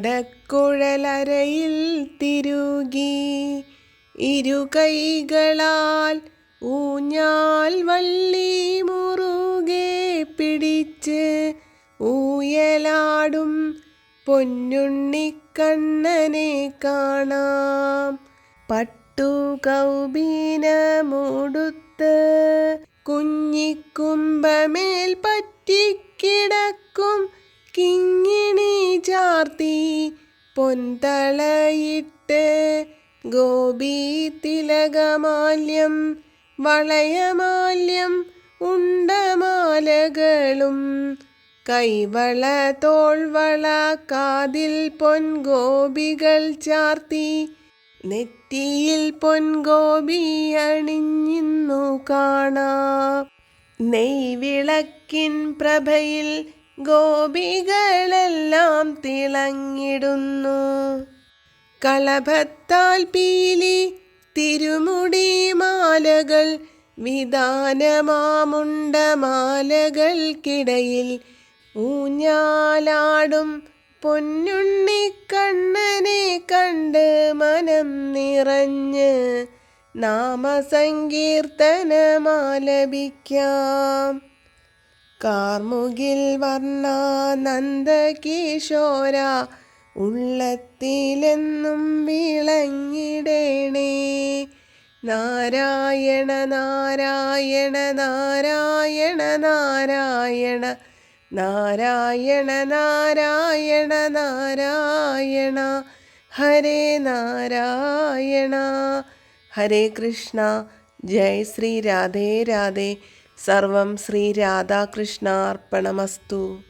ഓടക്കുഴലരയിൽ തിരുകി ഇരു കൈകളാൽ ഊഞ്ഞാൽ വള്ളി മുറുകെ പിടിച്ച് ഊയലാടും പൊന്നുണ്ണിക്കണ്ണനെ കാണാം. പട്ടു കൗബീനമുടുത്ത് കുഞ്ഞിക്കുമ്പമേൽ പറ്റിക്കിടക്കും കിങ്ങിണി ചാർത്തി പൊന്തളയിട്ട് ഗോപി തിലകമാല്യം വളയമാല്യം ഉണ്ടമാലകളും. കൈവള തോൾവള കാതിൽ പൊൻഗോപികൾ ചാർത്തി നെറ്റിയിൽ പൊൻഗോപി അണിഞ്ഞിന്നു കാണാം. നെയ്വിളക്കിൻ പ്രഭയിൽ ഗോപികളെല്ലാം തിളങ്ങിടുന്നു. കളഭത്താൽ പീലി തിരുമുടി മാലകൾ വിധാനമാമുണ്ട മാലകൾക്കിടയിൽ ഊഞ്ഞാലാടും പൊന്നുണ്ണിക്കണ്ണനെ കണ്ട് മനം നിറഞ്ഞ് നാമസങ്കീർത്തനമാലപിക്കാം. കാർമുകിൽ വർണ നന്ദകിശോര ഉള്ളത്തിലെന്നും വിളങ്ങിടേണേ. നാരായണ നാരായണ നാരായണ നാരായണ നാരായണ നാരായണ നാരായണ ഹരേ നാരായണ. ഹരേ കൃഷ്ണ ജയ് ശ്രീ രാധേ രാധേ. സർവം ശ്രീ രാധാകൃഷ്ണാർപ്പണമസ്തു.